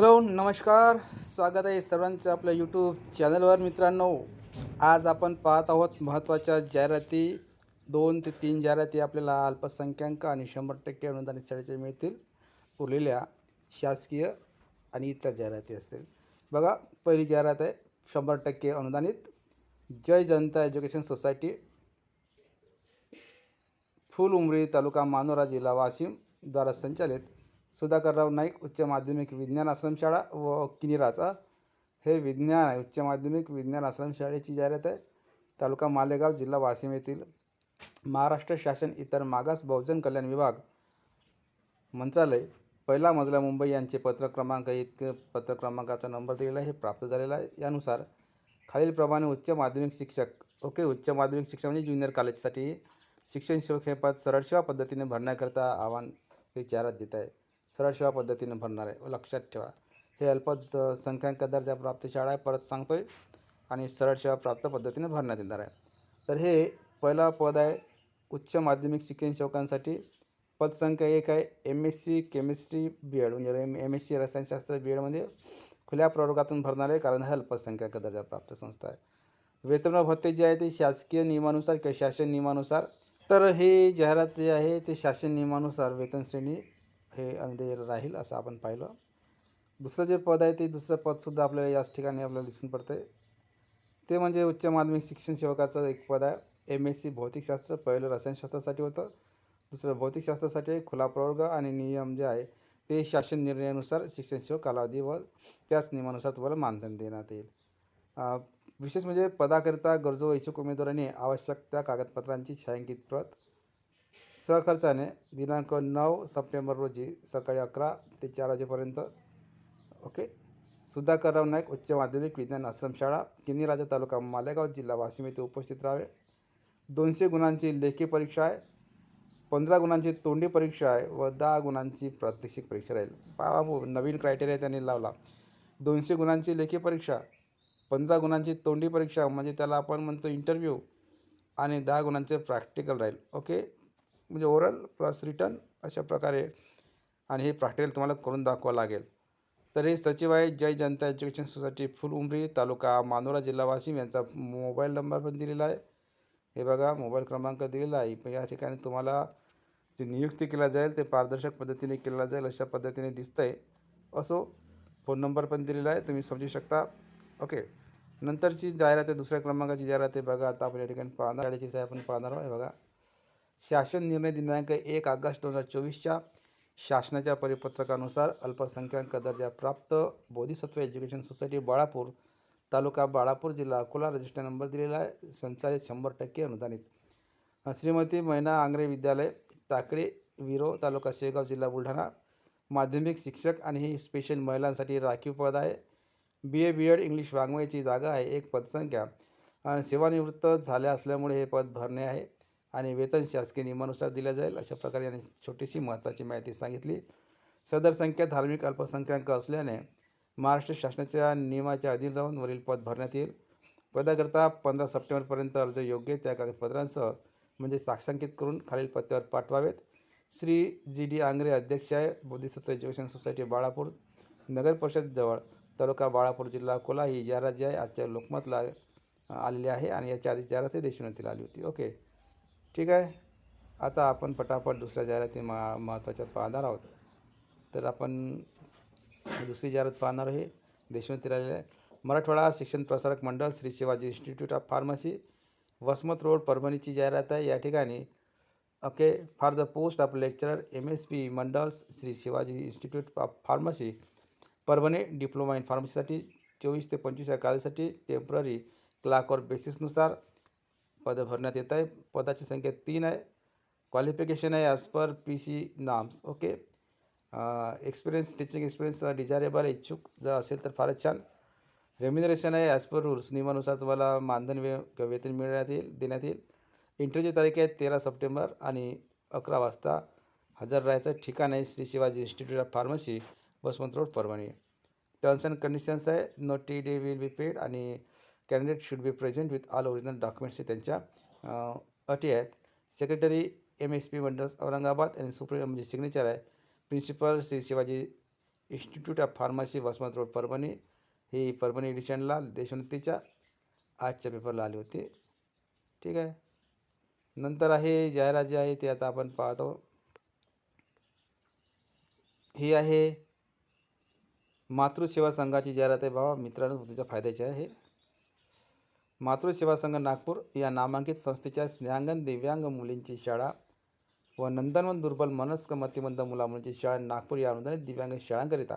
Hello नमस्कार. स्वागत आहे सर्वांचं आपल्या यूट्यूब चॅनलवर. मित्रांनो आज आपण पाहत आहोत महत्त्वाच्या जाहिराती. दोन ते तीन जाहिराती आपल्याला अल्पसंख्याक आणि शंभर टक्के अनुदानित शाळेचे मिळतील उरलेल्या शासकीय आणि इतर जाहिराती असतील. बघा पहिली जाहिरात आहे शंभर टक्के अनुदानित. Jai Janata education society. फुल उमरी तालुका मानोरा जिल्हा वाशिम द्वारा संचालित सुधाकरराव नाईक उच्च माध्यमिक विज्ञान आश्रमशाळा व किनिराचा. हे विज्ञान आहे. उच्च माध्यमिक विज्ञान आश्रमशाळेची जाहिरात आहे. तालुका मालेगाव जिल्हा वाशिम येथील महाराष्ट्र शासन इतर मागास बहुजन कल्याण विभाग मंत्रालय. पहिला मजला मुंबई यांचे पत्र क्रमांक इतके पत्र क्रमांकाचा नंबर दिलेला आहे. हे प्राप्त झालेला आहे. यानुसार खालीलप्रमाणे उच्च माध्यमिक शिक्षक ओके उच्च माध्यमिक शिक्षक म्हणजे ज्युनियर कॉलेजसाठी शिक्षण सेवक हे पद सरळ सेवा पद्धतीने भरण्याकरता आव्हान विचारात जाहिरात देत आहे. सरळ सेवा पद्धतीने भरणार आहे. व लक्षात ठेवा. हे अल्पसंख्याक दर्जा प्राप्त शाळा आहे. परत सांगतो आहे आणि सरळ सेवा प्राप्त पद्धतीने भरण्यात येणार आहे. तर हे पहिला पद आहे. उच्च माध्यमिक शिक्षण सेवकांसाठी. पदसंख्या एक आहे. M S C chemistry B Ed म्हणजे एम एम एस सी रसायनशास्त्र बी एडमध्ये म्हणजे खुल्या प्रवर्गातून भरणार आहे कारण हे अल्पसंख्याक दर्जा प्राप्त संस्था आहे. वेतन भत्ते जे आहे ते शासकीय नियमानुसार किंवा शासन नियमानुसार. तर हे जाहिरात जे आहे ते शासन नियमानुसार वेतन श्रेणी हे म्हणजे राहील असं आपण पाहिलं. दुसरं जे पद आहे ते दुसरं पदसुद्धा आपल्याला याच ठिकाणी आपल्याला दिसून पडतं आहे ते म्हणजे उच्च माध्यमिक शिक्षण सेवकाचं एक पद आहे. एम एस सी भौतिकशास्त्र पहिलं रसायनशास्त्रासाठी होतं. दुसरं भौतिकशास्त्रासाठी खुला प्रवर्ग आणि नियम जे आहे ते शासन निर्णयानुसार शिक्षण सेवक कालावधी व त्याच नियमानुसार तुम्हाला मानधन देण्यात येईल. विशेष म्हणजे पदाकरिता गरजू व इच्छुक उमेदवारांनी आवश्यक त्या कागदपत्रांची छायांकित प्रत सहखर्चाने दिनांक नऊ सप्टेंबर रोजी सकाळी अकरा ते चार वाजेपर्यंत ओके? सुधाकरराव नाईक उच्च माध्यमिक विज्ञान आश्रमशाळा किन्नीराजा राजा तालुका मालेगाव जिल्हा वाशिम येथे उपस्थित राहावे. दोनशे गुणांची लेखी परीक्षा आहे पंधरा गुणांची तोंडी परीक्षा आहे व दहा गुणांची प्रात्यक्षिक परीक्षा राहील. पहा नवीन क्रायटेरिया त्यांनी लावला. दोनशे गुणांची लेखी परीक्षा पंधरा गुणांची तोंडी परीक्षा म्हणजे त्याला आपण म्हणतो इंटरव्ह्यू आणि दहा गुणांचे प्रॅक्टिकल राहील ओके? म्हणजे ओरल प्लस रिटर्न अशा प्रकारे आणि हे प्रॅक्टिकल तुम्हाला करून दाखवावं लागेल. तर हे सचिव आहे जय जनता एज्युकेशन सोसायटी फुल उमरी तालुका मानोरा जिल्हा वाशिम यांचा मोबाईल नंबर पण दिलेला आहे. हे बघा मोबाईल क्रमांक दिलेला आहे. पण या ठिकाणी तुम्हाला जे नियुक्ती केला जाईल ते पारदर्शक पद्धतीने केला जाईल अशा पद्धतीने दिसतं आहे असो फोन नंबर पण दिलेला आहे तुम्ही समजू शकता. ओके. नंतरची जाहिरात आहे दुसऱ्या क्रमांकाची जाहिरात आहे बघा आता आपण या ठिकाणी पाहणार शाळेची आहे आपण पाहणार आहे हे बघा. शासन निर्णय दिनांक एक ऑगस्ट दोन हजार चोवीसच्या शासनाच्या परिपत्रकानुसार अल्पसंख्याक दर्जा प्राप्त बोधिसत्व एज्युकेशन सोसायटी बाळापूर तालुका बाळापूर जिल्हा अकोला रजिस्टर नंबर दिलेला आहे. संचालित शंभर टक्के अनुदानित. श्रीमती मैना आंग्रे विद्यालय टाकळे विरो तालुका शेगाव जिल्हा बुलढाणा. माध्यमिक शिक्षक आणि ही स्पेशल महिलांसाठी राखीव पद आहे. बी ए बी एड इंग्लिश वाङ्मयाची जागा आहे. एक पदसंख्या. आणि सेवानिवृत्त झाल्या असल्यामुळे हे पद भरणे आहे. आणि वेतन शासकीय नियमानुसार दिल्या जाईल अशा प्रकारे यांनी छोटीशी महत्त्वाची माहिती सांगितली. सदर संख्या धार्मिक अल्पसंख्याक असल्याने महाराष्ट्र शासनाच्या नियमाच्या अधीन राहून वरील पद भरण्यात येईल. पदाकरता पंधरा सप्टेंबरपर्यंत अर्ज योग्य त्या कागदपत्रांसह म्हणजे साक्षांकित करून खालील पत्त्यावर पाठवावेत. श्री जी डी आंग्रे अध्यक्ष आहे बोधिसत्व एज्युकेशन सोसायटी बाळापूर. नगर परिषदजवळ तालुका बाळापूर जिल्हा अकोला ही जाहिरात जी आहे आजच्या लोकमतला आलेली आहे आणि याच्या आधी जाहिरातही देशोन्नतीला आली होती. ओके. ठीक आहे? आता आपण पटापट दुसऱ्या जाहिराती मा महत्त्वाच्या पाहणार आहोत. तर आपण दुसरी जाहिरात पाहणार आहे. देशोन्नतीला आलेली आहे मराठवाडा शिक्षण Prasarak Mandal Shri Shivaji institute of pharmacy Vasmat road परभणीची जाहिरात आहे. या ठिकाणी okay for the post of lecturer M S P Mandal's Shri Shivaji institute of pharmacy Parbhani diploma in फार्मसीसाठी चोवीस ते पंचवीस या काळासाठी टेंपररी क्लाकवर बेसिसनुसार पदं भरण्यात येत आहे. पदाची संख्या तीन आहे. क्वालिफिकेशन आहे as per P C norms okay experience teaching experience desirable इच्छुक जर असेल तर फारच छान. रेम्युनरेशन आहे ॲज पर रूल्स नियमानुसार तुम्हाला मानधन वे किंवा वेतन मिळण्यात येईल देण्यात येईल. इंटरव्ह्यूची तारीख आहे तेरा सप्टेंबर आणि अकरा वाजता हजर राहायचं ठिकाण आहे Shri Shivaji institute of pharmacy Vasmat road Parbhani. Terms and conditions आहे. No T D will be paid आणि candidate should be present with all original documents हे त्यांच्या अटी आहेत. Secretary M S P Mandal's Aurangabad आणि supreme म्हणजे signature आहे. Principal Shri Shivaji institute of pharmacy Vasmat road Parbhani. ही परभणी एडिशनला देशोन्नतीच्या आजच्या पेपरला आली होती. ठीक आहे. नंतर आहे जाहिरात जी आहे ती आता आपण पाहतो. ही आहे मातृसेवा संघाची जाहिरात आहे बाबा. मित्रांनो तुमच्या फायद्याची आहे. हे मातृसेवा संघ नागपूर या नामांकित संस्थेच्या स्नेहांगन दिव्यांग मुलींची शाळा व नंदनवन दुर्बल मनस्क मतिमंद मुलामुलींची शाळा नागपूर या अनुदानित दिव्यांग शाळांकरिता.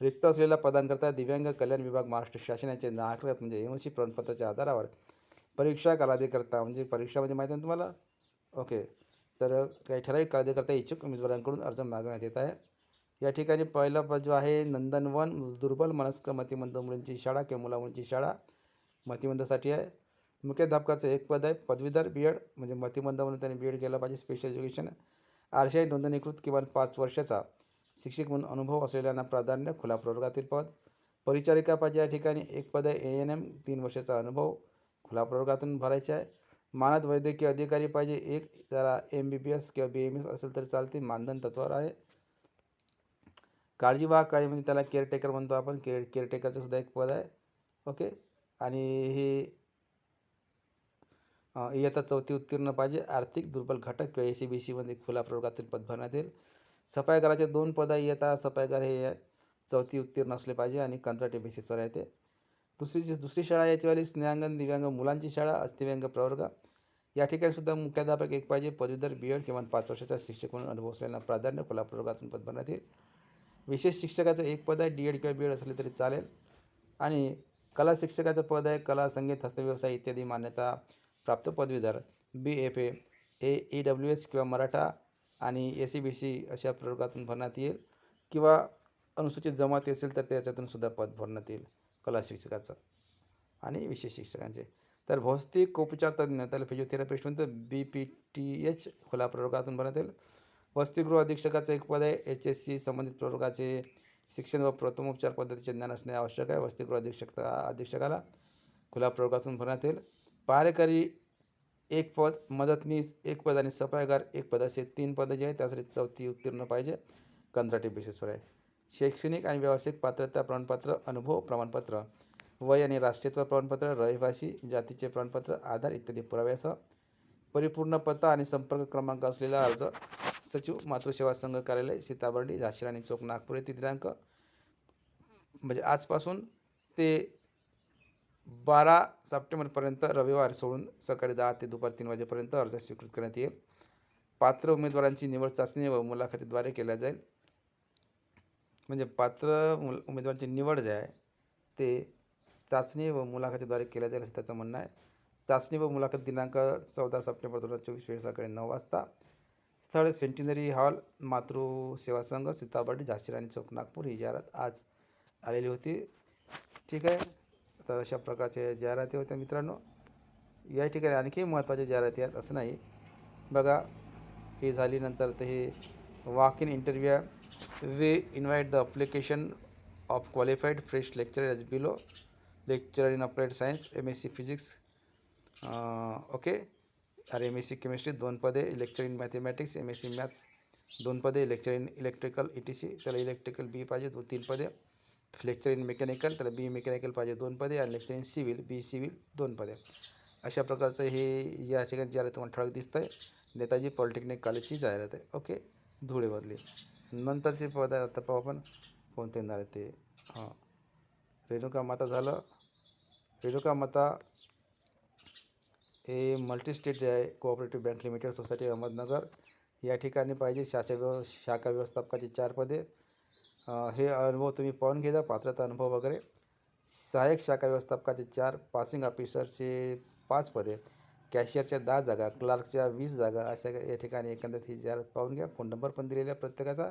रिक्त असलेल्या पदांकरता दिव्यांग कल्याण विभाग महाराष्ट्र शासनाचे नागरिक म्हणजे एम सी प्रमाणपत्राच्या आधारावर परीक्षा कालावधीकरता म्हणजे परीक्षा म्हणजे माहिती आहे तुम्हाला? ओके. तर काही ठराविक कालावधीकरता इच्छुक उमेदवारांकडून अर्ज मागवण्यात येत आहे. या ठिकाणी पहिला जो आहे नंदनवन दुर्बल मनस्क मतिमंद मुलींची शाळा किंवा मुलामुलींची शाळा. मतिमंदासाठी आहे. मुख्याध्यापकाचं एक पद आहे पदवीधर बी एड म्हणजे मतिमंद म्हणून त्यांनी बी एड केला पाहिजे special education R C I नोंदणीकृत किमान पाच वर्षाचा शिक्षक म्हणून अनुभव असलेल्यांना प्राधान्य खुला प्रवर्गातील पद. परिचारिका पाहिजे या ठिकाणी एक पद आहे ए एन एम तीन वर्षाचा अनुभव. खुला प्रवर्गातून भरायचा आहे. मानद वैद्यकीय अधिकारी पाहिजे एक त्याला एम बी बी एस किंवा बी एम एस असेल तर चालते मानधन तत्वावर आहे. काळजीवाहक काय म्हणजे त्याला केअरटेकर म्हणतो आपण केअर केअरटेकरचं सुद्धा एक पद आहे. ओके आणि हे इयत्ता चौथी उत्तीर्ण पाहिजे. आर्थिक दुर्बल घटक किंवा ए सी बी सीमध्ये खुला प्रवर्गातील पद भरण्यात येईल सफाईगाराचे दोन पद इयत्ता सफाईगार हे चौथी उत्तीर्ण असले पाहिजे आणि कंत्राटी बेसिसवर आहे ते. दुसरी जी दुसरी शाळा याचीवाली स्नेहांगण दिव्यांग मुलांची शाळा अस्थिव्यांग प्रवर्ग. या ठिकाणी सुद्धा मुख्याध्यापक एक पाहिजे. पदवीधर बी एड किमान पाच वर्षाचा शिक्षक म्हणून अनुभव असलेल्यांना प्राधान्य खुला प्रवर्गातून पद भरण्यात येईल विशेष शिक्षकाचं एक पद आहे. डी एड किंवा बी एड असले तरी चालेल. आणि कला शिक्षकाचं पद आहे कला संगीत हस्तव्यवसाय इत्यादी मान्यता प्राप्त पदवीधर B F A A E W S किंवा मराठा आणि ए सी बी सी अशा प्रवर्गातून भरण्यात येईल किंवा अनुसूचित जमाती असेल तर त्याच्यातून सुद्धा पद भरण्यात येईल कला शिक्षकाचं आणि विशेष शिक्षकांचे. तर भौतिक उपचार तज्ज्ञ त्याला फिजिओथेरपिस्ट म्हणतो बी पी टी एच खुला प्रवर्गातून भरण्यात येईल. वसतिगृह अधीक्षकाचं एक पद आहे एच एस सी संबंधित प्रवर्गाचे शिक्षण व प्रथमोपचार पद्धतीचे ज्ञान असणे आवश्यक आहे. वसतिगृह अधीक्षक अधीक्षकाला खुला प्रयोगातून भरण्यात येईल. पहारेकरी एक पद मदतनीस एक पद आणि सफाईगार एक पद असे तीन पदं जे आहेत त्यासाठी चौथी उत्तीर्ण पाहिजे. कंत्राटी बेसिसवर आहे. शैक्षणिक आणि व्यावसायिक पात्रता प्रमाणपत्र अनुभव प्रमाणपत्र वय आणि राष्ट्रीयत्व प्रमाणपत्र रहिवासी जातीचे प्रमाणपत्र आधार इत्यादी पुराव्यासह परिपूर्ण पत्ता आणि संपर्क क्रमांक असलेला अर्ज सचिव मातृसेवा संघ कार्यालय सीताबर्डी झाशीराणी आणि चौक नागपूर येथे दिनांक. म्हणजे आजपासून ते बारा सप्टेंबरपर्यंत रविवार सोडून सकाळी दहा ते दुपार तीन वाजेपर्यंत अर्ज स्वीकृत करण्यात येईल. पात्र उमेदवारांची निवड चाचणी व मुलाखतीद्वारे केल्या जाईल. म्हणजे पात्र मुल उमेदवारांची निवड जे आहे ते चाचणी व मुलाखतीद्वारे केल्या जाईल असं त्याचं म्हणणं आहे. चाचणी व मुलाखत दिनांक चौदा सप्टेंबर दोन हजार चोवीस वेळ सकाळी नऊ वाजता. स्थळ सेंटिनरी हॉल मातृसेवा संघ सीताबर्डी झाशी आणि चौक नागपूर ही जाहिरात आज आलेली होती. ठीक आहे. तर अशा प्रकारच्या जाहिराती होत्या मित्रांनो. या ठिकाणी आणखी महत्त्वाच्या जाहिराती आहेत असं नाही. बघा हे झाली नंतर तर हे वॉक इन इंटरव्ह्यू आहे we invite the application of qualified fresh lecture age below lecture in applied science M S C physics okay तर एम एस सी केमिस्ट्री दोन पदे lecture in mathematics M S C maths दोन पदे lecture in electrical E T C त्याला electrical B पाहिजे दोन तीन पदे. लेक्चर इन मेकॅनिकल त्याला बी मेकॅनिकल पाहिजे दोन पदे. आणि lecture in civil B civil दोन पदे. अशा प्रकारचं हे या ठिकाणी जाहिरात तुम्हाला ठळक दिसतं आहे नेताजी पॉलिटेक्निक कॉलेजची जाहिरात आहे. ओके? धुळेमधली नंतरचे पद आहे आता पाहू आपण कोणते येणार आहे ते. हां. रेणुका माता झालं. रेणुका माता हे मल्टीस्टेट जे आहे cooperative bank limited society Ahmednagar या ठिकाणी पाहिजे शासक व्यव शाखा व्यवस्थापकाची चार पदे. हे अनुभव तुम्ही पाहून घेजा पात्रता अनुभव वगैरे. सहाय्यक शाखा व्यवस्थापकाचे चार पासिंग ऑफिसरचे पाच पदे. कॅशियरच्या दहा जागा क्लार्कच्या वीस जागा अशा या ठिकाणी एकंदरीत ही जाहिरात पाहून घ्या. फोन नंबर पण दिलेला आहे प्रत्येकाचा.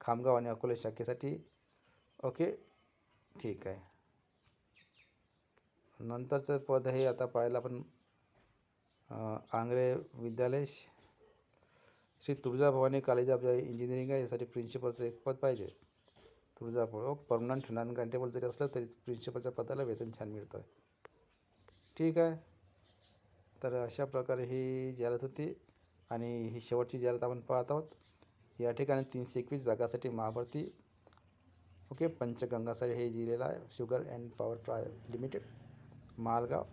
खामगाव आणि अकोले शाखेसाठी. ओके? ठीक आहे. नंतरचं पद हे आता पाहायला आपण आंग्रे विद्यालय Shri Tulja Bhavani college of engineering आहे. यासाठी प्रिन्सिपलचं एक पद पाहिजे. तुळजापूर. ओ परमनंट नॉन ग्रांटेबल जरी असलं तरी प्रिन्सिपलच्या पदाला वेतन छान मिळतं आहे ठीक आहे. तर अशा प्रकारे ही जाहिरात होती आणि ही शेवटची जाहिरात आपण पाहत आहोत. या ठिकाणी तीनशे एकवीस जागासाठी महाभरती. ओके पंचगंगासाहेब हे दिलेलं आहे. शुगर अँड पॉवर प्राय लिमिटेड. मालगाव.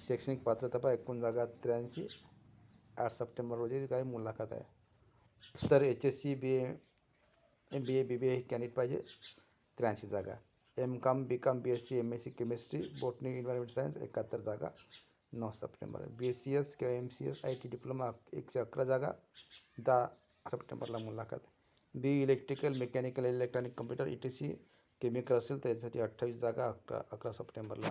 शैक्षणिक पात्रता पहा, एकूण जागा त्र्याऐंशी आठ सप्टेंबर रोजी काय मुलाखत आहे. तर H S C B A B A B B A हे कॅन्डिडेट पाहिजे. जागा. M com B com B S C M S C chemistry botany environment science एकाहत्तर जागा. नऊ September. B S C S किंवा M C S I T diploma एक एकशे अकरा जागा. दहा सप्टेंबरला मुलाखत. B electrical mechanical electronic computer E T C chemical असेल तर यासाठी अठ्ठावीस जागा, अकरा अकरा सप्टेंबरला.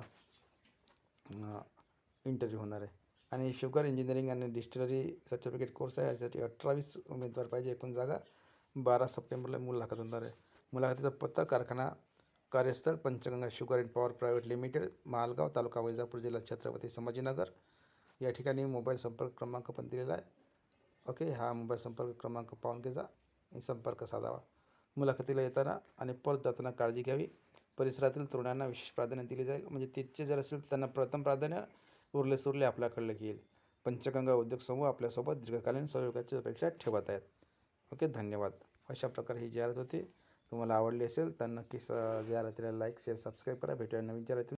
इंटरव्ह्यू होणार आहे. आणि शुगर इंजिनिअरिंग आणि डिस्टिलरी सर्टिफिकेट कोर्स आहे. यासाठी अठरावीस उमेदवार पाहिजे. एकूण जागा बारा सप्टेंबरला मुलाखत होणार आहे. मुलाखतीचा पत्ता कारखाना कार्यस्थळ Panchganga sugar and power private limited Malgaon taluka Vaijapur जिल्हा छत्रपती संभाजीनगर. या ठिकाणी मोबाईल संपर्क क्रमांक पण दिलेला आहे. ओके हा मोबाईल संपर्क क्रमांक पाहून घ्यायचा संपर्क साधावा. मुलाखतीला येताना आणि परत जाताना काळजी घ्यावी. परिसरातील तरुणांना विशेष प्राधान्य दिले जाईल. म्हणजे तिथचे जर असेल तर त्यांना प्रथम प्राधान्य उरले सुरले आपल्याकडलं घेईल. पंचगंगा उद्योग समूह आपल्यासोबत दीर्घकालीन सहयोगाची अपेक्षा ठेवत आहेत. ओके धन्यवाद. अशा प्रकारे ही जाहिरात होती. तुम्हाला आवडली असेल तर नक्कीच जाहिरातीला लाईक शेअर सबस्क्राईब करा. भेटूया नवीन जाहिराती